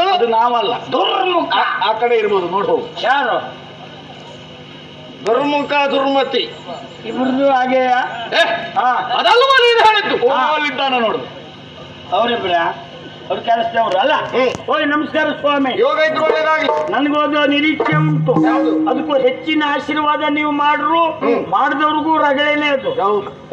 ಅದು ನಾವಲ್ಲ. ದುರ್ಮುಖ. ಆ- ಕಡೆ ಇರ್ಬೋದು ನೋಡು. ಹೋಗು ಯಾರು? ದುರ್ಮುಖ ದುರ್ಮತಿ. ಇಬ್ರದ್ದು ಹಾಗೆಯಾ? ಏ, ಹಾ. ಅದಲ್ವಾ ನೀನು ಹೇಳಿದ್ದು? ಓ. ಅಲ್ಲಿದ್ದಾನೆ ನೋಡು. ಅವರಿಬ್ರ? ಅವ್ರ ಕೆಲಸದವ್ರು ಅಲ್ಲ? ಓಯ್ ನಮಸ್ಕಾರ ಸ್ವಾಮಿ. ಯೋಗ ಇದ್ದು ಒಳ್ಳೇದಾಗ್ಲಿ. ನನಗೋದು ನಿರೀಕ್ಷೆ ಉಂಟು? ಅದಕ್ಕೂ ಹೆಚ್ಚಿನ ಆಶೀರ್ವಾದ ನೀವು ಮಾಡ್ರು. ಮಾಡಿದವ್ರಿಗೂ ರಗಳೇನೆ ಅದು.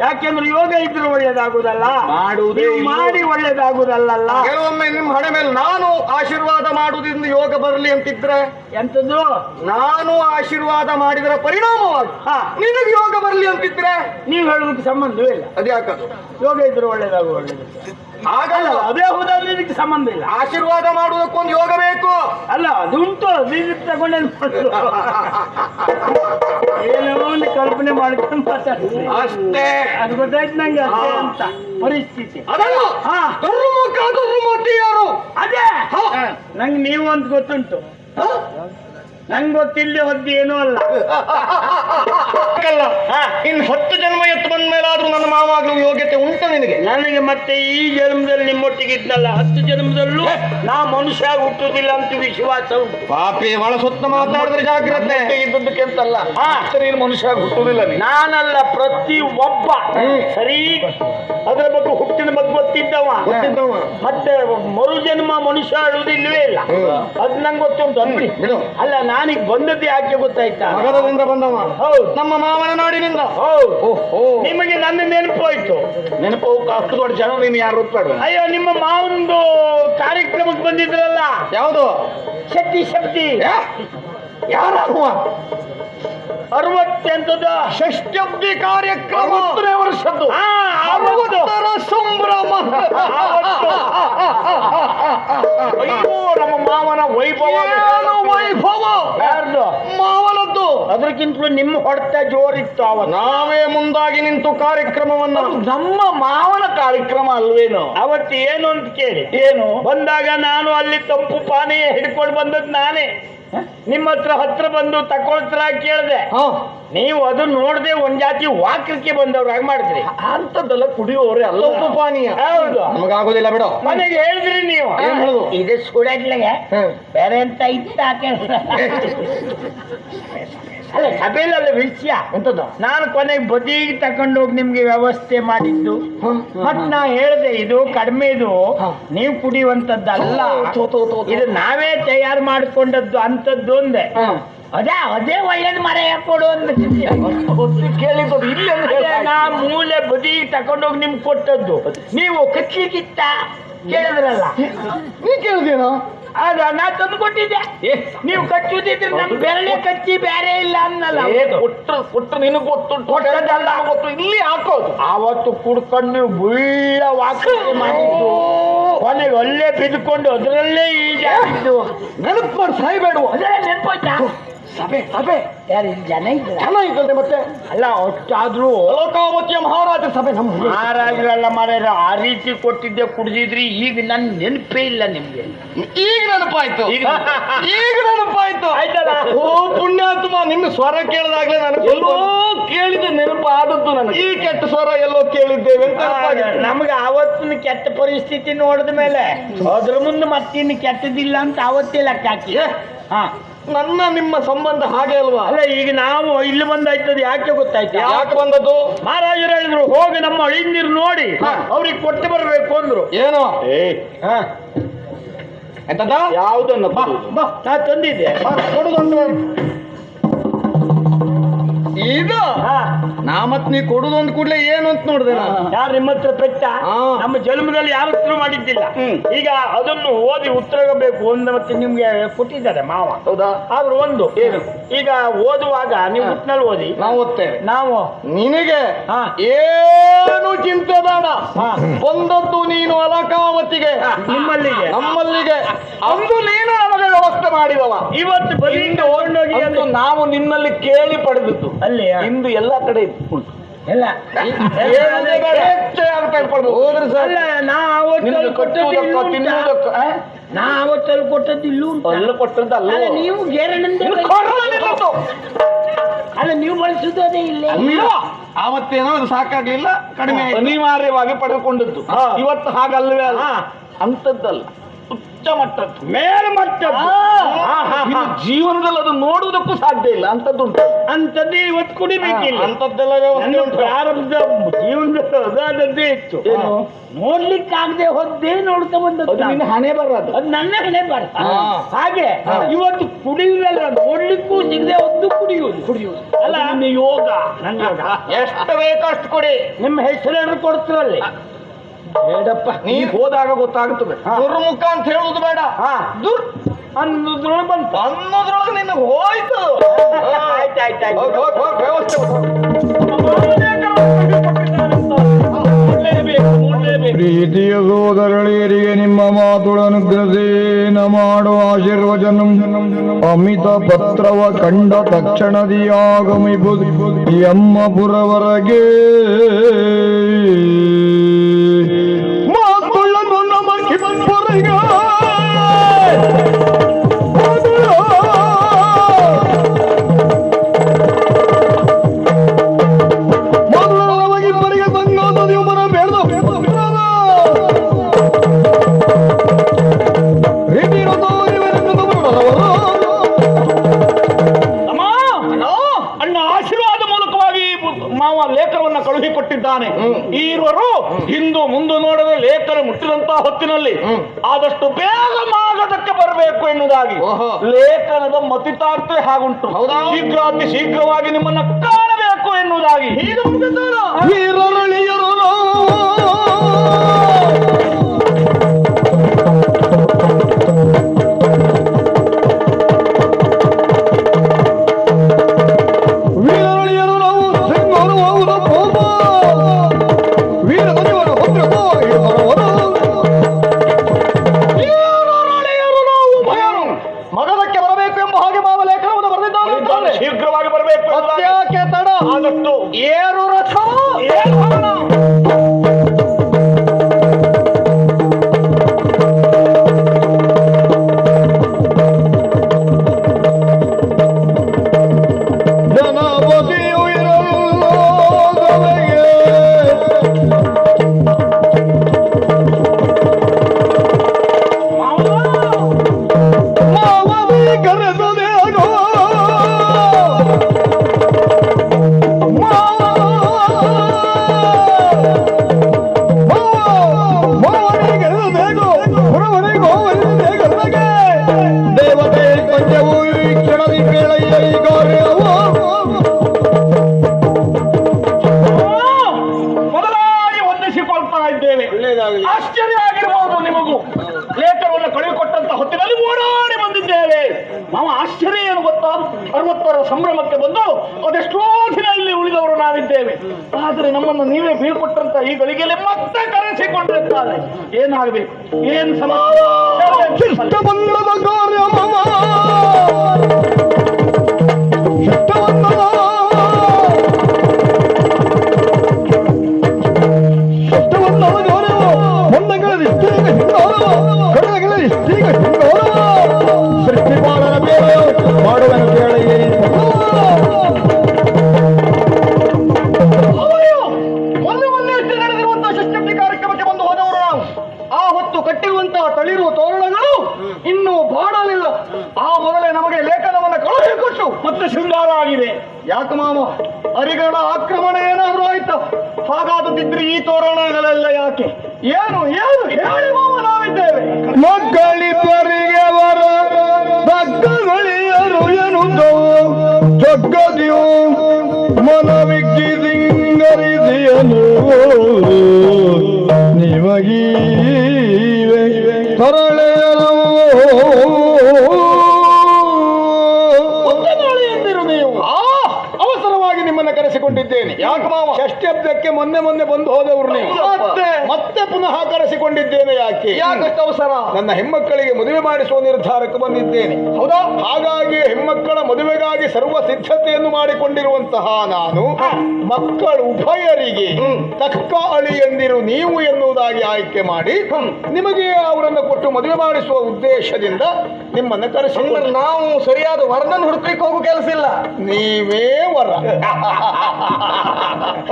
ಯಾಕೆಂದ್ರೆ ಯೋಗ ಇದ್ರೆ ಒಳ್ಳೇದಾಗುದಲ್ಲ? ಮಾಡುವುದೇ? ಮಾಡಿ ಒಳ್ಳೇದಾಗುದಲ್ಲ ಕೆಲವೊಮ್ಮೆ ನಿಮ್ಮ ಹಣೆ ಮೇಲೆ ನಾನು ಆಶೀರ್ವಾದ ಮಾಡುವುದರಿಂದ ಯೋಗ ಬರಲಿ ಅಂತಿದ್ರೆ? ಎಂತದ್ದು? ನಾನು ಆಶೀರ್ವಾದ ಮಾಡಿದರ ಪರಿಣಾಮವಾಗಿ ಹಾ. ನಿನಗೆ ಯೋಗ ಬರಲಿ ಅಂತಿದ್ರೆ? ನೀವು ಹೇಳೋದಕ್ಕೆ ಸಂಬಂಧವೇ ಇಲ್ಲ. ಅದ್ಯಾಕದು? ಯೋಗ ಇದ್ರೆ ಒಳ್ಳೇದಾಗುವ ಒಳ್ಳೇದು. ಹಾಗಲ್ಲ. ಅದೇ ಹೋದಾಗ ಇದಕ್ಕೆ ಸಂಬಂಧ ಇಲ್ಲ. ಆಶೀರ್ವಾದ ಮಾಡುವುದಕ್ಕೊಂದು ಯೋಗ ಬೇಕು. ಅಲ್ಲ ಅದು ಉಂಟು. ತಗೊಂಡೆ ಏನೋ ಒಂದು ಕಲ್ಪನೆ ಮಾಡ್ಕೊಂಡು ಮಾತಾಡ್ತೀನಿ. ಅಷ್ಟೇ. ಅದು ಗೊತ್ತಾಯ್ತು ನಂಗೆ ಅಷ್ಟೇ. ಅಂತ ಪರಿಸ್ಥಿತಿ. ಅದಲ್ಲ ಹಾ. ದುರ್ಮುಖ ದುರ್ಮತಿ ಯಾರು? ಅದೇ. ನಂಗೆ ನೀವು ಅಂತ ಗೊತ್ತುಂಟು? ನಂಗೆ ಗೊತ್ತಿಲ್ಲ ಹೊದ್ದು ಏನೂ ಅಲ್ಲ. ಅಲ್ಲ. ಇನ್ ಹತ್ತು ಜನ್ಮ ಎತ್ತು ಬಂದ ಮೇಲಾದ್ರೂ ನನ್ನ ಮಾವಾಗ್ಲೂ ಯೋಗ್ಯತೆ ಉಂಟು ನಿನಗೆ? ನನಗೆ ಮತ್ತೆ ಈ ಜನ್ಮದಲ್ಲಿ ನಿಮ್ಮೊಟ್ಟಿಗೆ ಇದ್ನಲ್ಲ ಹತ್ತು ಜನ್ಮದಲ್ಲೂ ನಾ ಮನುಷ್ಯ ಹುಟ್ಟುವುದಿಲ್ಲ ಅಂತ ವಿಶ್ವಾಸ ಉಂಟು. ಪಾಪಿ ಒಳ ಸುತ್ತ ಮಾತಾಡಿದ್ರೆ ಜಾಗ್ರತೆ. ಇದ್ದಕ್ಕೆ ಅಂತಲ್ಲ. ನೀನು ಮನುಷ್ಯ ಹುಟ್ಟುವುದಿಲ್ಲ ನೀನು. ನಾನಲ್ಲ ಪ್ರತಿ ಒಬ್ಬ. ಸರಿ. ಅದರ ಬಗ್ಗೆ ಹುಟ್ಟಿನ ಬಗ್ಗೆ ಗೊತ್ತಿದ್ದವ. ಮತ್ತೆ ಮರುಜನ್ಮ ಮನುಷ್ಯ ಇಲ್ಲವೇ ಇಲ್ಲ. ಅದ್ ನಂಗೆ ಗೊತ್ತುಂಟು ಅಲ್ಲ ನಾ ಅಲ್ಲ ನಾನೀಗ ಬಂದದ್ದು ಯಾಕೆ ಗೊತ್ತಾಯ್ತಾ? ನಗರದಿಂದ ಬಂದವ. ಹೌದು. ನಮ್ಮ ಮಾವನ ನಾಡಿನಿಂದ. ಹೌದು. ಓಹೋ. ನಿಮಗೆ ನನ್ನ ನೆನಪಾಯ್ತು. ನೆನಪು ಅಷ್ಟು ದೊಡ್ಡ ಜನ ನೀನು ಯಾರು ರೂಪಾಯಿ ಅಯ್ಯೋ ನಿಮ್ಮ ಮಾವನದು ಕಾರ್ಯಕ್ರಮಕ್ಕೆ ಬಂದಿದ್ರಲ್ಲ? ಯಾವುದು? ಶಕ್ತಿ ಶಕ್ತಿ. ಯಾರು ಅರವತ್ತೆಂಟದ ಷಷ್ಟಿ ಕಾರ್ಯಕ್ರಮ. ವರ್ಷದ್ದು. ಸಂಭ್ರಮ. ಅಯ್ಯೋ ನಮ್ಮ ಮಾವನ ವೈಭವ ಅದಕ್ಕಿಂತಲೂ ನಿಮ್ಮ ಹೊಡೆತ ಜೋರಿತ್ತು ಅವ ನಾವೇ ಮುಂದಾಗಿ ನಿಂತು ಕಾರ್ಯಕ್ರಮವನ್ನ ನಮ್ಮ ಮಾವನ ಕಾರ್ಯಕ್ರಮ ಅಲ್ವೇನು? ಅವತ್ತು ಏನು ಅಂತ ಕೇಳಿ. ಏನು? ಬಂದಾಗ ನಾನು ಅಲ್ಲಿ ತಂಪು ಪಾನೀಯ ಹಿಡ್ಕೊಂಡು ಬಂದದ್ದು ನಾನೇ. ನಿಮ್ಮ ಹತ್ರ ಹತ್ರ ಬಂದು ತಕೊಳ್ತರ ಕೇಳಿದೆ. ಹಾ. ನೀವು ಅದು ನೋಡದೆ ಒಂದ್ ಜಾತಿ ವಾಕ್ಯಕ್ಕೆ ಬಂದವ್ರಾಗ ಮಾಡಿದ್ರಿ. ಅಂತದ್ದೆಲ್ಲ ಕುಡಿಯೋರೆ ಅಲ್ಲ. ಉಪ್ಪು ಪಾನೀಯ. ಹೌದು. ನಮಗಾಗೋದಿಲ್ಲ ಬಿಡು. ಮನೆಗೆ ಹೇಳಿದ್ರಿ ನೀವು. ಏನ್ ಹೇಳುದು? ಇದು. ಬೇರೆ ಅಂತ ಇತ್ತ ಅಲ್ಲ ಸಭೆಯಲ್ಲ ವಿಷಯ ಎಂತದ್ದು ನಾನು ಕೊನೆಗೆ ಬದಿಗೆ ತಕೊಂಡೋಗಿ ನಿಮ್ಗೆ ವ್ಯವಸ್ಥೆ ಮಾಡಿದ್ದು. ಮತ್ ನಾ ಹೇಳ್ದೆ ಇದು ಕಡಿಮೆ ಇದು. ನೀವು ಕುಡಿಯುವಂತದ್ದಲ್ಲ. ಇದು ನಾವೇ ತಯಾರು ಮಾಡ್ಕೊಂಡದ್ದು ಅಂತದ್ದು ಒಂದೇ. ಅದೇ ಅದೇ ಒಳ್ಳೇದು ಮರ ಕೊಡು ಅಂತ ಕೇಳಿದ್ದು ಇಲ್ಲಿ ನಾ ಮೂಲೆ ಬದಿಗೆ ತಕೊಂಡೋಗಿ ನಿಮ್ಗೆ ಕೊಟ್ಟದ್ದು. ನೀವು ಕಚ್ಲಿಕ್ಕಿತ್ತ ಕೇಳಿದ್ರಲ್ಲ. ನೀ ಕೇಳಿದೇನೋ ಆಗ ನಾ ತಂದು ಕೊಟ್ಟಿದ್ದೆ ನೀವು ಕಚ್ಚುದಿದ್ರೆ ನಮ್ ಬೆರಳೆ ಕಚ್ಚಿ ಬೇರೆ ಇಲ್ಲ ಅನ್ನಲ್ಲ ಅವತ್ತು. ಕೊಟ್ಟು ನಿನಗೆ ಗೊತ್ತು ಕೊಟ್ಟದ್ದಲ್ಲ. ಗೊತ್ತು. ಇಲ್ಲಿ ಹಾಕೋದು. ಆವತ್ತು ಕುಡ್ಕೊಂಡು ನೀವು ಬುಳ್ಳ ವಾಕ ಮಾಡಿದ್ದು. ಕೊನೆಗೆ ಅಲ್ಲೇ ಬಿದ್ದುಕೊಂಡು ಅದರಲ್ಲೇ ಈಜಾಡಿದ್ದು. ನೆನಪು ಮಾಡಿ ಅದೇ ನೆನ್ಪೋಯ್ತಾ? ಸಭೆ ಸಭೆ. ಯಾರು ಇಲ್ಲಿ ಜನ ಜನ ಮತ್ತೆ. ಅಲ್ಲ ಅಷ್ಟಾದ್ರೂ ಲೋಕಾವತಿಯ ಮಹಾರಾಜ ಸಭೆ ನಮ್ಮ ಮಹಾರಾಜರೆಲ್ಲ ಮಾರಾಯರ ಆ ರೀತಿ ಕೊಟ್ಟಿದ್ದೆ ಕುಡಿದಿದ್ರಿ. ಈಗ ನನ್ನ ನೆನಪೇ ಇಲ್ಲ ನಿಮ್ಗೆ. ಈಗ ನೆನಪಾಯ್ತು. ಈಗ- ಈಗ ನೆನಪಾಯ್ತು. ಆಯ್ತಲ್ಲ? ಓ ಪುಣ್ಯಾತ್ಮ ನಿಮ್ಮ ಸ್ವರ ಕೇಳಿದಾಗ್ಲೇ ನನಗೆ ಎಲ್ಲೋ ಕೇಳಿದ ನೆನಪು ಆದದ್ದು ನನಗೆ. ಈ ಕೆಟ್ಟ ಸ್ವರ ಎಲ್ಲೋ ಕೇಳಿದ್ದೇವೆ ಅಂತ. ನಮ್ಗೆ ಆವತ್ತಿನ ಕೆಟ್ಟ ಪರಿಸ್ಥಿತಿ ನೋಡಿದ ಮೇಲೆ ಅದ್ರ ಮುಂದೆ ಮತ್ತಿನ್ನು ಕೆಟ್ಟದಿಲ್ಲ ಅಂತ ಅವತ್ತೇ ಲೆಕ್ಕ ಹಾಕಿ. ಹಾ. ನನ್ನ ನಿಮ್ಮ ಸಂಬಂಧ ಹಾಗೆ ಅಲ್ವಾ? ಅಲ್ಲ ಈಗ ನಾವು ಇಲ್ಲಿ ಬಂದಾಯ್ತದೆ ಯಾಕೆ ಗೊತ್ತಾಯ್ತು? ಯಾಕೆ ಬಂದದ್ದು? ಮಹಾರಾಜರು ಹೇಳಿದ್ರು ಹೋಗಿ ನಮ್ಮ ಅಳಿಂದಿರು ನೋಡಿ. ಅವ್ರಿಗೆ ಕೊಟ್ಟು ಬರಬೇಕು ಅಂದ್ರು. ಏನು? ಎಂತದ? ಯಾವುದನ್ನು ಬಾ ಬಾ ನಾ ತಂದಿದ್ದೆ. ಕೊಡುದೊಂದು ಈಗ? ಹಾ. ನಾ ಮತ್ ನೀ ಕೊಡುದೊಂದು ಕೂಡ್ಲೆ ಏನು ಅಂತ ನೋಡ್ದೆ ನಾನು. ಯಾರು ನಿಮ್ಮ ಹತ್ರ ಪೆಟ್ಟ. ನಮ್ಮ ಜನ್ಮದಲ್ಲಿ ಯಾರ ಹತ್ರ ಮಾಡಿದ್ದಿಲ್ಲ. ಈಗ ಅದನ್ನು ಓದಿ ಉತ್ತರ ಬೇಕು ಒಂದು ಮತ್ತೆ ನಿಮ್ಗೆ ಕೊಟ್ಟಿದ್ದಾರೆ ಮಾವ. ಹೌದಾ? ಆದ್ರೂ ಒಂದು ಏನು ಈಗ ಓದುವಾಗ ನೀವು ಹುಟ್ಟಿನಲ್ಲಿ ಓದಿ. ನಾವು ಓದ್ತೇವೆ. ನಾವು? ನಿನಗೆ ಹಾ. ಏನು ಚಿಂತೆ ಬೇಡ. ಹಾ. ಬಂದದ್ದು ನೀನು ಅಲಕಾವತಿಗೆ ನಿಮ್ಮಲ್ಲಿಗೆ. ನಮ್ಮಲ್ಲಿಗೆ. ಅಂದು ನೀನು ನಮಗೆ ವ್ಯವಸ್ಥೆ ಮಾಡಿದವ. ಇವತ್ತು ಬಲಿಯಿಂದ ಓಡೋಗಿ ಅಂದು ನಾವು ನಿನ್ನಲ್ಲಿ ಕೇಳಿ ಪಡೆದಿತ್ತು ಅಲ್ಲಿ ಇಂದು ಎಲ್ಲ ಕಡೆ ಉಂಟು ಎಲ್ಲ. ಕೇಳದೆ ಬೇಡ, ಹೆಚ್ಚು ಯಾರು ಹೋದ್ರೆ ಸರ್ ಅಲ್ಲ ನಾ ಅವತ್ತಲ್ಲಿ ನಿನಗೆ ಕಟ್ಟುವುದಕ್ಕೋ, ಇಲ್ಲೂ ಉಂಟಾ? ತಿನ್ನುವುದಕ್ಕೋ, ಆ? ನಾ ಅವತ್ತಲ್ಲಿ ಕೊಟ್ಟದ್ದು ಇಲ್ಲೂ ಉಂಟಾ? ಅಲ್ಲ ಕೊಟ್ಟದ್ದು ಅಲ್ಲ ಅಲ್ಲ ನೀವು. ಅಲ್ಲ ನೀವು ಬಳಸುದು ಅದೇ ಇಲ್ಲೇ ಅಲ್ಲ. ಆವತ್ತೇನೋ ಅದು ಸಾಕಾಗ್ಲಿಲ್ಲ ಕಡಿಮೆ ಆಯ್ತು. ಅನಿವಾರ್ಯವಾಗಿ ಪಡೆದುಕೊಂಡದ್ದು ಹಾ. ಇವತ್ತು ಹಾಗಲ್ವೇ ಅಲ್ಲ ಹಾ. ಅಂತದ್ದಲ್ಲ ಉಚ್ಚ ಮಟ್ಟದ್ದು. ಮೇಲ್ಮಟ್ಟದ್ದು ಹಾ. ಜೀವನದಲ್ಲಿ ಅದು ನೋಡುವುದಕ್ಕೂ ಸಾಧ್ಯ ಇಲ್ಲ. ಅಂತದ್ದುಂಟು ಅಂತದ್ದೇ ಇವತ್ತು ಕುಡಿಬೇಕಿಲ್ಲ. ಅಂತದ್ದೆಲ್ಲ ವ್ಯವಸ್ಥೆ ಉಂಟು. ಜೀವನದ ಅದಾದದ್ದೇ ಇತ್ತು. ಏನು? ನೋಡ್ಲಿಕ್ಕಾಗದೆ ಹೋದ್ದೇ ನೋಡ್ತಾ ಬಂದದ್ದು ಅದು ನಿನ್ನ ಹಣೆ ಬರೋದು. ಅದು ನನ್ನ ಹಣೆ ಬರ ಹಾಗೆ ಹಾ. ಇವತ್ತು ಕುಡಿಯುವುದಲ್ಲ ನೋಡ್ಲಿಕ್ಕೂ ಸಿಗದೆ ಒಂದು ಕುಡಿಯುವುದು. ಕುಡಿಯುವುದು. ಅಲ್ಲ. ನಿನ್ನ ಯೋಗ. ನನ್ನ ಯೋಗ. ಎಷ್ಟು ಬೇಕಷ್ಟು ಕೊಡಿ. ನಿಮ್ಮ ಹೆಸರನ್ನು ಕೊಡ್ತೀರಲ್ಲಿ? ಬೇಡಪ್ಪ ನೀ ಹೋದಾಗ ಗೊತ್ತಾಗುತ್ತದೆ. ದುರ್ಮುಖ ಅಂತ ಹೇಳುವುದು ಬೇಡ. ದುರ್ ಅನ್ನೋದ್ರೊಳಗೆ ಬಂತು ಅನ್ನೋದ್ರೊಳಗೆ ನಿನ್ನ ಹೋಯ್ತು. ಆಯ್ತು, ಆಯ್ತು, ಆಯ್ತು. ಹೋಗ್, ಹೋಗ್, ಹೋಗ್, ವ್ಯವಸ್ಥೆ ಮಾಡು. ನೋಡ್ಲೇಬೇಕು ನೋಡ್ಲೇಬೇಕು ಪ್ರೀತಿಯ ಸೋದರಳಿಯರಿಗೆ ನಿಮ್ಮ ಮಾತುಗಳನ್ನು ಗ್ರಸೇನ ಮಾಡುವ ಆಶೀರ್ವಚನ. ಅಮಿತ ಪತ್ರವ ಕಂಡ ತಕ್ಷಣದಿಯಾಗಮಿಬುದು ಎಮ್ಮ ಎಮ್ಮಪುರವರೆಗೆ ಕಳುಹಿಕೊಟ್ಟಿದ್ದಾನೆ ಈರುವರು ಹಿಂದು ಮುಂದು ನೋಡದೆ ಲೇಖನ ಮುಟ್ಟಿದಂತಹ ಹೊತ್ತಿನಲ್ಲಿ ಆದಷ್ಟು ಬೇಗ ಮಾಗದಕ್ಕೆ ಬರಬೇಕು ಎನ್ನುವುದಾಗಿ. ಲೇಖನದ ಮತಿತಾರ್ಥ ಹಾಗುಂಟು? ಶೀಘ್ರ ಅತಿ ಶೀಘ್ರವಾಗಿ ನಿಮ್ಮನ್ನ ಕಾಣಬೇಕು ಎನ್ನುವುದಾಗಿ. ಇದ್ದೇವೆ ಆಶ್ಚರ್ಯ ಆಗಿರಬಹುದು ನಿಮಗೂ. ಲೇಖನವನ್ನು ಕಳುಹಿಕೊಟ್ಟಂತ ಹೊತ್ತಿನಲ್ಲಿ ಓಡಾಡಿ ಬಂದಿದ್ದೇವೆ. ನಾವು ಆಶ್ಚರ್ಯ ಏನು ಗೊತ್ತಾ? ಅರವತ್ತರ ಸಂಭ್ರಮಕ್ಕೆ ಬಂದು ಅದೆಷ್ಟೋ ದಿನ ಇಲ್ಲಿ ಉಳಿದವರು ನಾವಿದ್ದೇವೆ. ಆದರೆ ನಮ್ಮನ್ನು ನೀವೇ ಬೀಳ್ಕೊಟ್ಟಂತ ಈ ಗಳಿಗೆಯಲ್ಲಿ ಮತ್ತೆ ಕರೆಸಿಕೊಂಡಿರುತ್ತಾರೆ. ಏನಾಗಬೇಕು? ಏನ್ ಸಮಸ್ಯೆ ಜಗ್ಗದಿಯು ಮನವಿಕ್ಕಿ ಸಿಂಗರಿಸಿಯನು ಯಾಕೆ ಮೊನ್ನೆ ಮೊನ್ನೆ ಬಂದು ಹೋದವರು ನೀವು. ಮತ್ತೆ? ಮತ್ತೆ ಪುನಃ ಕರೆಸಿಕೊಂಡಿದ್ದೇನೆ ಯಾಕೆ? ಯಾಕಷ್ಟು ಅವಸರ? ನನ್ನ ಹೆಮ್ಮಕ್ಕಳಿಗೆ ಮದುವೆ ಮಾಡಿಸುವ ನಿರ್ಧಾರಕ್ಕೆ ಬಂದಿದ್ದೇನೆ. ಹೌದಾ? ಹಾಗಾಗಿ ಹೆಮ್ಮಕ್ಕಳ ಮದುವೆಗಾಗಿ ಸರ್ವ ಸಿದ್ಧತೆಯನ್ನು ಮಾಡಿಕೊಂಡಿರುವಂತಹ ನಾನು ಮಕ್ಕಳು ಉಭಯರಿಗೆ ತಕ್ಕ ಅಳಿಯಂದಿರು ನೀವು ಎನ್ನುವುದಾಗಿ ಆಯ್ಕೆ ಮಾಡಿ ನಿಮಗೆ ಅವರನ್ನು ಕೊಟ್ಟು ಮದುವೆ ಮಾಡಿಸುವ ಉದ್ದೇಶದಿಂದ ನಿಮ್ಮನ್ನ ಕರೆಸಿ ಅಂದ್ರೆ ನಾವು ಸರಿಯಾದ ವರ್ಣನ್ ಹುಡುಕ್ಲಿಕ್ಕೆ ಹೋಗೋ ಕೆಲಸ ಇಲ್ಲ. ನೀವೇ ವರ.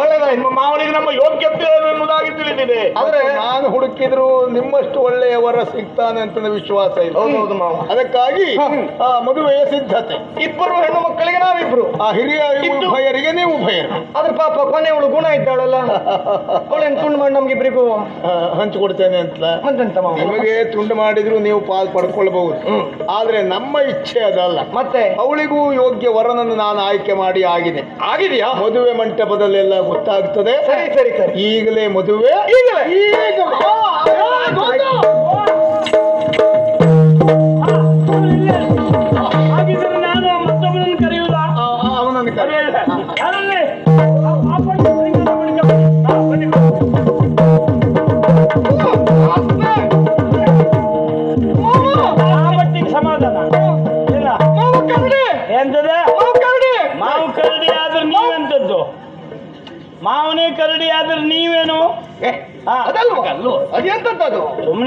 ಒಳ್ಳೆದಾಯ್ತು ನಿಮ್ಮ ಮಾವನಿಗೆ ನಮ್ಮ ಯೋಗ್ಯತೆ ಏನು ಎನ್ನುವುದಾಗಿ ತಿಳಿದಿದೆ. ಆದ್ರೆ ನಾನು ಹುಡುಕಿದ್ರು ನಿಮ್ಮಷ್ಟು ಒಳ್ಳೆಯ ವರ ಸಿಗ್ತಾನೆ ಅಂತ ವಿಶ್ವಾಸ ಇಲ್ಲ. ಹೌದು ಮಾವ. ಅದಕ್ಕಾಗಿ ಆ ಮದುವೆಯ ಸಿದ್ಧತೆ. ಇಬ್ಬರು ಹೆಣ್ಣು ಮಕ್ಕಳಿಗೆ ನಾವಿಬ್ರು. ಆ ಹಿರಿಯ ಭಯರಿಗೆ ನೀವು ಉಭಯರು. ಅದ್ರ ಪಾಪ ಕೊನೆಯವಳು ಗುಣ ಇದ್ದಾಳಲ್ಲ. ಅವಳೇನು ತುಂಡು ಮಾಡಿ ನಮ್ಗಿಬ್ರಿಗೂ ಹಂಚಿಕೊಡ್ತೇನೆ ಅಂತ. ನಿಮಗೆ ತುಂಡು ಮಾಡಿದ್ರು ನೀವು ಪಾಲ್ ಪಡ್ಕೊಳ್ಬಹುದು. ಆದ್ರೆ ನಮ್ಮ ಇಚ್ಛೆ ಅದಲ್ಲ. ಮತ್ತೆ ಅವಳಿಗೂ ಯೋಗ್ಯ ವರನನ್ನು ನಾನು ಆಯ್ಕೆ ಮಾಡಿ ಆಗಿದೆ. ಆಗಿದೆಯಾ? ಮದುವೆ ಮಂಟಪದಲ್ಲೆಲ್ಲ ಗೊತ್ತಾಗ್ತದೆ? ಸರಿ ಸರಿ ಸರಿ. ಈಗಲೇ ಮದುವೆ? ಈಗಲೇ? ಈಗ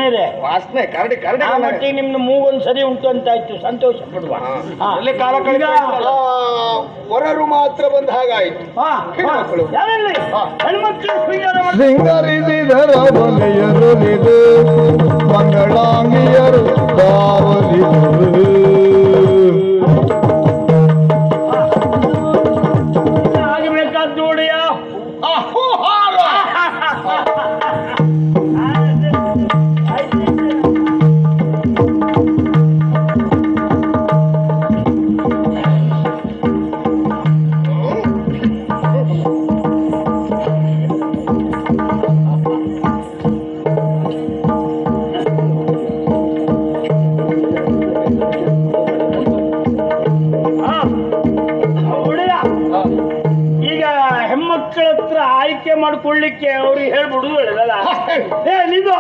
ಇದೆ. ವಾಸನೆ ಕರಡಿ ಕರಡಿ ಆ ಮಟ್ಟಿಗೆ ನಿಮ್ದು ಮೂಗೊಂದು ಸರಿ ಉಂಟು ಅಂತಾಯ್ತು ಸಂತೋಷ ಪಡುವ. ಹಾ. ಅಲ್ಲೇ ಕಾಲ ಕಳೆದ ಈಗ- ಆ, ವರರು ಮಾತ್ರ ಬಂದ ಹಾಗಾಯ್ತು. ಹಾ, ಹಾ. ಹೆಣ್ಮಕ್ಳು. ಯಾರಲ್ಲಿ? ಹೆಣ್ಮಕ್ಳು ಸಿಂಗರಿಸಿದರ ಬಲೆಯರುಳಿದು ಮಂಗಳಾಂಗಿಯರು ಏ ನಿದು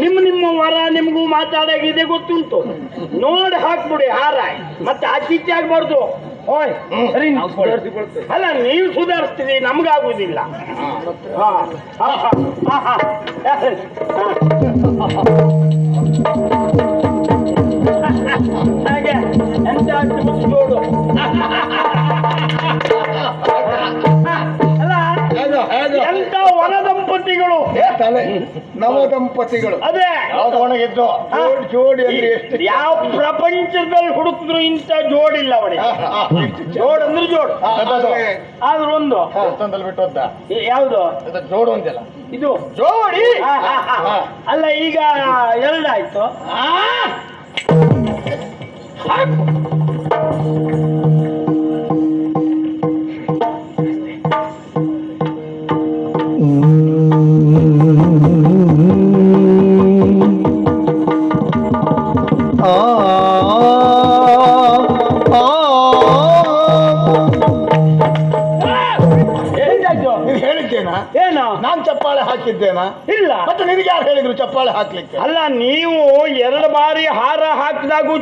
ನಿಮ್ಮ ನಿಮ್ಮ ವರ ನಿಮಗೂ ಮಾತಾಡಾಗಿದೆ ಗೊತ್ತುಂಟು. ನೋಡಿ ಹಾಕ್ಬಿಡಿ ಹಾರ. ಮತ್ತೆ ಆಚೀಚೆ ಆಗ್ಬಾರ್ದು. ಓಯ್ ಸರಿ ಅಲ್ಲ ನೀವು ಸುಧಾರಿಸ್ತೀರಿ ಹಾ ಹಾಗೆ ಎಂತ ನೋಡು. ತಲೆ ನವ ದಂಪತಿಗಳು ಅದೇ. ಯಾವ್ದು ಒಣಗಿದ್ದು. ಜೋಡಿ ಜೋಡಿ ಅಂದ್ರೆ ಎಷ್ಟು ಯಾವ ಪ್ರಪಂಚದಲ್ಲಿ ಹುಡುಕಿದ್ರು ಇಂಥ ಜೋಡಿಲ್ಲ ಅವಳಿ ಜೋಡ್ ಅಂದ್ರೆ ಜೋಡ್. ಆದ್ರೆ ಆದ್ರೂ ಒಂದು. ದೇವಸ್ಥಾನದಲ್ಲಿ ಬಿಟ್ಟು ಹೋದ ಯಾವ್ದು? ಜೋಡು ಒಂದಿಲ್ಲ. ಇದು. ಜೋಡಿ? ಹಾ, ಹಾ, ಹಾ. ಅಲ್ಲ ಈಗ ಎರಡಾಯ್ತು. ಆ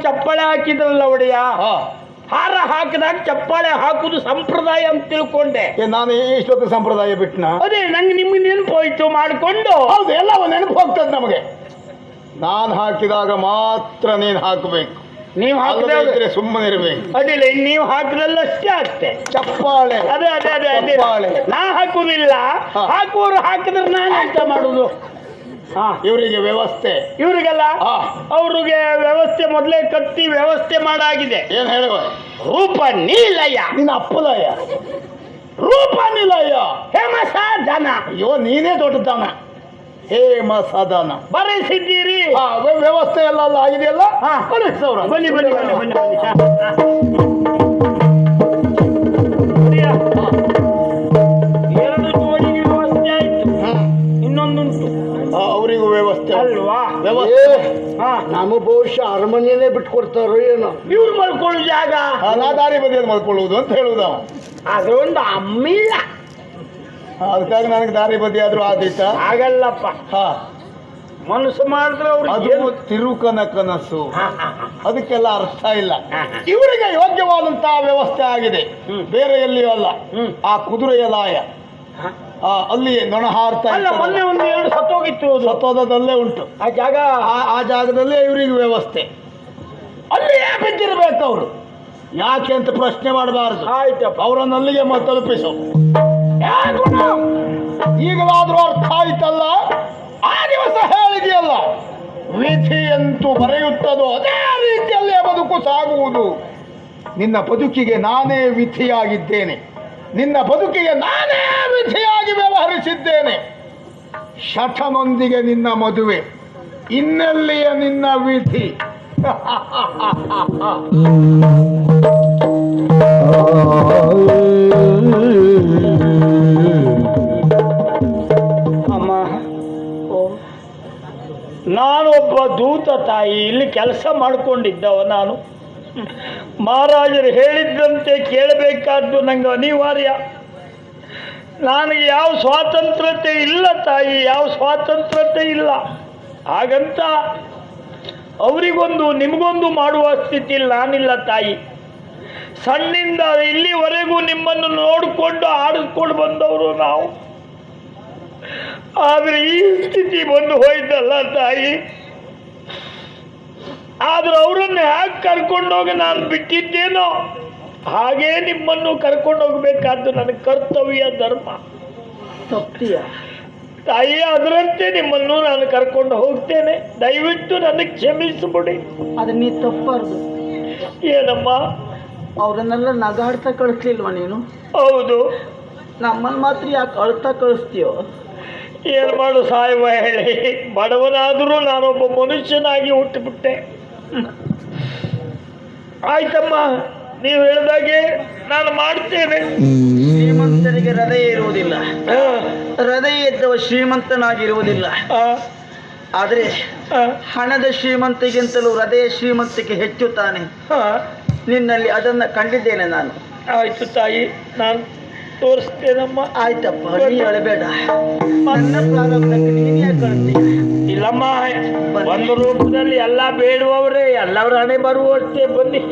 ಚಪ್ಪಾಳೆ ಹಾಕಿದ್ರಲ್ಲ ಒಡೆಯ? ಹಾರ ಹಾಕಿದಾಗ ಚಪ್ಪಾಳೆ ಹಾಕುದು ಸಂಪ್ರದಾಯ ಅಂತ ತಿಳ್ಕೊಂಡೆ. ಏ, ನಾನು ಇಷ್ಟೊತ್ತು ಸಂಪ್ರದಾಯ ಬಿಟ್ನ? ಅದೇ ನಂಗೆ ನಿಮ್ಗೆ ನೆನಪು ಹೋಯ್ತು ಮಾಡಿಕೊಂಡು. ಹೌದು ಎಲ್ಲವೂ ನೆನಪು ಹೋಗ್ತದೆ ನಮಗೆ. ನಾನು ಹಾಕಿದಾಗ ಮಾತ್ರ ನೀನು ಹಾಕಬೇಕು. ನೀವು ಹಾಕಿದ್ರೆ ಸುಮ್ಮನೆ ಇರಬೇಕು. ಅದಿಲ್ಲ ನೀವ್ ಹಾಕಿದ್ರಲ್ಲ ಅಷ್ಟೇ ಆಗ್ತೆ ಚಪ್ಪಾಳೆ. ಅದೇ ಅದೇ ಅದೇ ಅದೇ. ಚಪ್ಪಾಳೆ. ನಾ ಹಾಕುದಿಲ್ಲ ಹಾ. ಹಾಕಿದ್ರೆ ನಾನು ಎಂತ ಮಾಡುದು ಇವರಿಗೆ ವ್ಯವಸ್ಥೆ. ಇವರಿಗೆಲ್ಲ. ಅವ್ರಿಗೆ ವ್ಯವಸ್ಥೆ ಮೊದಲೇ ಕಟ್ಟಿ ವ್ಯವಸ್ಥೆ ಮಾಡಾಗಿದೆ. ಏನ್ ಹೇಳುವ? ರೂಪ ನೀಲಯ. ನಿನ್ನ ಅಪ್ಪಲಯ ರೂಪ ನಿಲಯ. ಹೇಮಸ ಜನ ಅಯ್ಯೋ ನೀನೇ ದೊಡ್ಡದಾನ ಹೇಮ ಸದನ ಬರೆಸಿದ್ದೀರಿ. ಹಾ, ವ್ಯ- ವ್ಯವಸ್ಥೆ ಎಲ್ಲ ಅಲ್ಲ ಆಗಿದೆಯಲ್ಲ? ಬನ್ನಿ ಬನ್ನಿ ಬನ್ನಿ ಬನ್ನಿ ನಮ್ಮ ಬಹುಶಃ ಅರಮನೆಯೇ ಬಿಟ್ಕೊಡ್ತಾರೋ ಏನೋ. ಇವ್ರು ಮಲ್ಕೊಳ್ಳೋ ಜಾಗ. ಅನಾದಾರಿ ಬದಿಯಲ್ಲಿ ಮಲ್ಕೊಳ್ಳುವುದು ಅಂತ ಹೇಳುದ. ಅದೊಂದು ಅಮ್ಮಿಲ್ಲ. ಅದಕ್ಕಾಗಿ ನನಗೆ ದಾರಿ ಬದಿ ಆದ್ರೂ ಆದಿತ್ತ ಆಗಲ್ಲಪ್ಪ ಹಾ. ಮನಸ್ಸು ಮಾಡಿದ್ರೆ ಅದು ಅದೇನು ತಿರುಕನ ಕನಸು. ಅದಕ್ಕೆಲ್ಲ ಅರ್ಥ ಇಲ್ಲ. ಇವರಿಗೆ ಯೋಗ್ಯವಾದಂತಹ ವ್ಯವಸ್ಥೆ ಆಗಿದೆ. ಬೇರೆ ಎಲ್ಲಿಯೂ ಅಲ್ಲ. ಆ ಕುದುರೆಯ ಲಾಯ. ಅಲ್ಲಿ ನೊಣ ಹಾರ್ತಾ ಅಲ್ಲ. ಮೊನ್ನೆ ಒಂದು ಎರಡು ಸತ್ತೋಗಿತ್ತು ಅದು. ಸತ್ತೋದದಲ್ಲೇ ಉಂಟು. ಆ ಜಾಗ? ಆ ಆ ಜಾಗದಲ್ಲೇ ಇವರಿಗೆ ವ್ಯವಸ್ಥೆ. ಅಲ್ಲಿ ಬಿದ್ದಿರಬೇಕು ಅವರು? ಯಾಕೆ ಅಂತ ಪ್ರಶ್ನೆ ಮಾಡಬಾರದು. ಆಯ್ತಪ್ಪ. ಅವರನ್ನು ಅಲ್ಲಿಗೆ ಮ- ತಲುಪಿಸು. ಈಗಲಾದ್ರೂ ಅರ್ಥ ಆಯ್ತಲ್ಲ? ಆ ದಿವಸ ಹೇಳಿದೆಯಲ್ಲ ವಿಧಿಯಂತೂ ಬರೆಯುತ್ತದೋ ಅದೇ ರೀತಿಯಲ್ಲೇ ಬದುಕು ಸಾಗುವುದು. ನಿನ್ನ ಬದುಕಿಗೆ ನಾನೇ ವಿಧಿಯಾಗಿದ್ದೇನೆ. ನಿನ್ನ ಬದುಕಿಗೆ ನಾನೇ ವಿಧಿಯಾಗಿ ವ್ಯವಹರಿಸಿದ್ದೇನೆ. ಶಠನೊಂದಿಗೆ ನಿನ್ನ ಮದುವೆ, ಇನ್ನೆಲ್ಲಿಯ ನಿನ್ನ ವಿಧಿ. ಅಮ್ಮ, ನಾನೊಬ್ಬ ದೂತ ತಾಯಿ, ಇಲ್ಲಿ ಕೆಲಸ ಮಾಡಿಕೊಂಡಿದ್ದವ ನಾನು. ಮಹಾರಾಜರು ಹೇಳಿದ್ದಂತೆ ಕೇಳಬೇಕಾದ್ದು ನಂಗೆ ಅನಿವಾರ್ಯ. ನನಗೆ ಯಾವ ಸ್ವಾತಂತ್ರ್ಯತೆ ಇಲ್ಲ ತಾಯಿ, ಯಾವ ಸ್ವಾತಂತ್ರ್ಯತೆ ಇಲ್ಲ. ಹಾಗಂತ ಅವರಿಗೊಂದು, ನಿಮಗೊಂದು ಮಾಡುವ ಸ್ಥಿತಿ ನಾನಿಲ್ಲ ತಾಯಿ. ಸಣ್ಣಿಂದ ಇಲ್ಲಿವರೆಗೂ ನಿಮ್ಮನ್ನು ನೋಡಿಕೊಂಡು ಆಡಿಸ್ಕೊಂಡು ಬಂದವರು ನಾವು. ಆದರೆ ಈ ಸ್ಥಿತಿ ಬಂದು ಹೋಯ್ತಲ್ಲ ತಾಯಿ. ಆದ್ರೆ ಅವರನ್ನು ಯಾಕೆ ಕರ್ಕೊಂಡೋಗಿ ನಾನು ಬಿಟ್ಟಿದ್ದೇನೋ ಹಾಗೇ ನಿಮ್ಮನ್ನು ಕರ್ಕೊಂಡು ಹೋಗ್ಬೇಕಾದ್ದು ನನ್ನ ಕರ್ತವ್ಯ ಧರ್ಮ. ತಪ್ತೀಯ ತಾಯಿ ಅದರಂತೆ ನಿಮ್ಮನ್ನು ನಾನು ಕರ್ಕೊಂಡು ಹೋಗ್ತೇನೆ. ದಯವಿಟ್ಟು ನನಗೆ ಕ್ಷಮಿಸಿಬಿಡಿ. ಅದು ನೀ ತಪ್ಪಾರ್ದು. ಏನಮ್ಮ? ಅವರನ್ನೆಲ್ಲ ನಗಾಡ್ತಾ ಕಳಿಸ್ಲಿಲ್ವ ನೀನು? ಹೌದು. ನಮ್ಮನ್ನು ಮಾತ್ರ ಯಾಕೆ ಅಳ್ತಾ ಕಳಿಸ್ತೀಯೋ? ಏನು ಮಾಡು ಸಾಯುವ ಹೇಳಿ. ಬಡವನಾದರೂ ನಾನೊಬ್ಬ ಮನುಷ್ಯನಾಗಿ ಹುಟ್ಟುಬಿಟ್ಟೆ. ಆಯ್ತಮ್ಮ ನೀವು ಹೇಳಿದಾಗೆ ನಾನು ಮಾಡ್ತೇನೆ. ಶ್ರೀಮಂತನಿಗೆ ಹೃದಯ ಇರುವುದಿಲ್ಲ. ಹೃದಯ ಇದ್ದವ ಶ್ರೀಮಂತನಾಗಿರುವುದಿಲ್ಲ. ಆದರೆ ಹಣದ ಶ್ರೀಮಂತಿಗಿಂತಲೂ ಹೃದಯ ಶ್ರೀಮಂತಿಗೆ ಹೆಚ್ಚು ತಾನೆ ನಿನ್ನಲ್ಲಿ ಅದನ್ನು ಕಂಡಿದ್ದೇನೆ ನಾನು. ಆಯಿತು ತಾಯಿ ನಾನು ತೋರಿಸ್ತೇನಮ್ಮ ಆಯ್ತಪ್ಪ ಹೇಳಬೇಡ. ಇಲ್ಲಮ್ಮ ಒಂದು ರೂಪದಲ್ಲಿ ಎಲ್ಲ ಬೇಡುವವರೇ ಎಲ್ಲವರ ಹಣೆ ಬರುವಷ್ಟೇ ಬನ್ನಿ.